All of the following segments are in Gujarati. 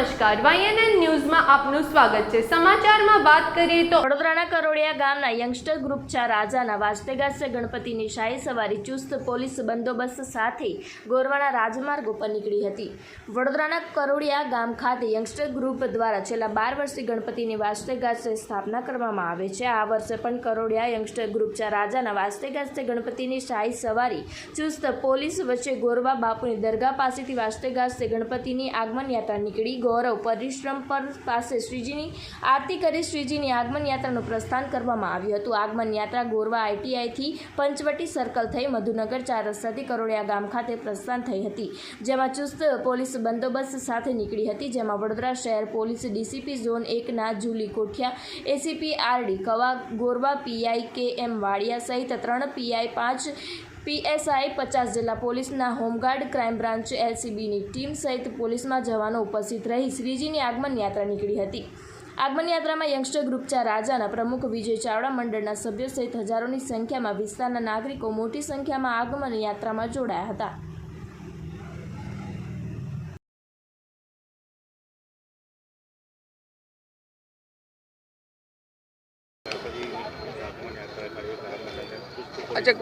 નમસ્કાર. વાયએનએન ન્યૂઝમાં આપનું સ્વાગત છે. સમાચારમાં વાત કરીએ તો વડોદરાના કરોડિયા ગામના યંગસ્ટર ગ્રુપ ચા રાજાના વાજતેગાસ્ય ગણપતિની શાહી સવારી ચુસ્ત પોલીસ બંદોબસ્ત સાથે ગોરવાના રાજમાર્ગ ઉપર નીકળી હતી. વડોદરાના કરોડિયા ગામ ખાતે યંગસ્ટર ગ્રુપ દ્વારા છેલ્લા બાર વર્ષથી ગણપતિની વાજતેગાસ્ય સ્થાપના કરવામાં આવે છે. આ વર્ષે પણ કરોડિયા યંગસ્ટર ગ્રુપ ચા રાજાના વાજતેગાસ્ય ગણપતિની શાહી સવારી ચુસ્ત પોલીસ વચ્ચે ગોરવા બાપુની દરગાહ પાસેથી વાજતેગાસ્ય ગણપતિની આગમન યાત્રા નીકળી. ગૌરવ પરિશ્રમ પર પાસે શ્રીજીની આરતી કરી શ્રીજીની આગમન યાત્રાનું પ્રસ્થાન કરવામાં આવ્યું હતું. આગમન યાત્રા ગોરવા આઈટીઆઈથી પંચવટી સર્કલ થઈ મધુનગર ચાર રસ્તાથી કરોડિયા ગામ ખાતે પ્રસ્થાન થઈ હતી. જેમાં ચુસ્ત પોલીસ બંદોબસ્ત સાથે નીકળી હતી. જેમાં વડોદરા શહેર પોલીસ ડીસીપી ઝોન એકના Julie Kothiya, ACP RD, Kava Gorwa PI કે એમ વાડિયા સહિત ત્રણ પીઆઈ પાંચ પીએસઆઈ પચાસ જિલ્લા પોલીસના હોમગાર્ડ ક્રાઇમ બ્રાન્ચ એલસીબીની ટીમ સહિત પોલીસમાં જવાનો ઉપસ્થિત રહી શ્રીજીની આગમન યાત્રા નીકળી હતી. આગમન યાત્રામાં યંગસ્ટર ગ્રુપ ચાર રાજાના પ્રમુખ વિજય ચાવડા મંડળના સભ્યો સહિત હજારોની સંખ્યામાં વિસ્તારના નાગરિકો મોટી સંખ્યામાં આગમન યાત્રામાં જોડાયા હતા. આજે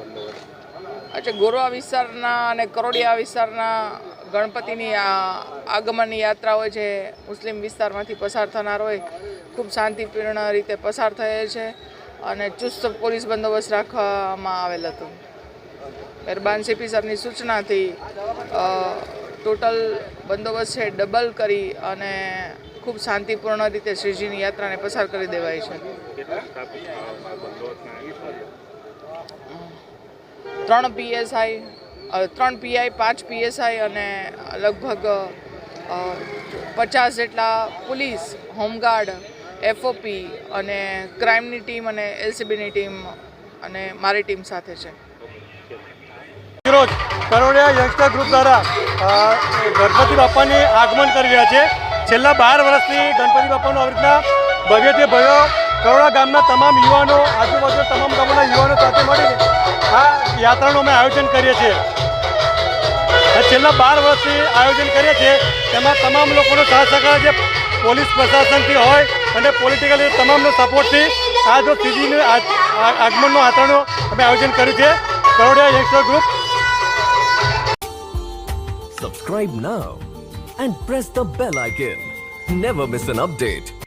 આજે ગોરવા વિસ્તારના અને કરોડિયા વિસ્તારના ગણપતિની આ આગમનની યાત્રા હોય છે, મુસ્લિમ વિસ્તારમાંથી પસાર થનાર હોય, ખૂબ શાંતિપૂર્ણ રીતે પસાર થયેલ છે અને ચુસ્ત પોલીસ બંદોબસ્ત રાખવામાં આવેલ હતો. મહેરબાન સીપી સરની સૂચનાથી ટોટલ બંદોબસ્ત છે ડબલ કરી અને ખૂબ શાંતિપૂર્ણ રીતે શ્રીજીની યાત્રાને પસાર કરી દેવાય છે. ત્રણ પીએસઆઈ ત્રણ પીઆઈ, પાંચ પીએસઆઈ અને લગભગ પચાસ જેટલા પોલીસ, હોમગાર્ડ, એફઓપી અને ક્રાઇમની ટીમ અને એલસીબીની ટીમ અને મારી ટીમ સાથે છે. રોજ કરોડિયા યંગસ્ટર ગ્રુપ દ્વારા ગણપતિ બાપાની આગમન કરી રહ્યા છે. છેલ્લા બાર વર્ષથી ગણપતિ બાપાનું આવી રીતના ભવ્યથી ભવ્ય કરોડા ગામના તમામ યુવાનો આજુબાજુ તમામ ગામોના યુવાનો સાથે મળીને આ યાત્રાનું અમે આયોજન કરીએ છીએ છેલ્લા બાર વર્ષથી આયોજન કરીએ છીએ તેમાં તમામ લોકોનો સાથ સહકાર છે પોલીસ પ્રશાસનથી હોય અને પોલિટિકલ તમામનો સપોર્ટથી આ જો સીધીનું આગમનનું આચરણનું અમે આયોજન કર્યું છે Karodiya youngster group Subscribe now and press the bell icon. Never miss an update.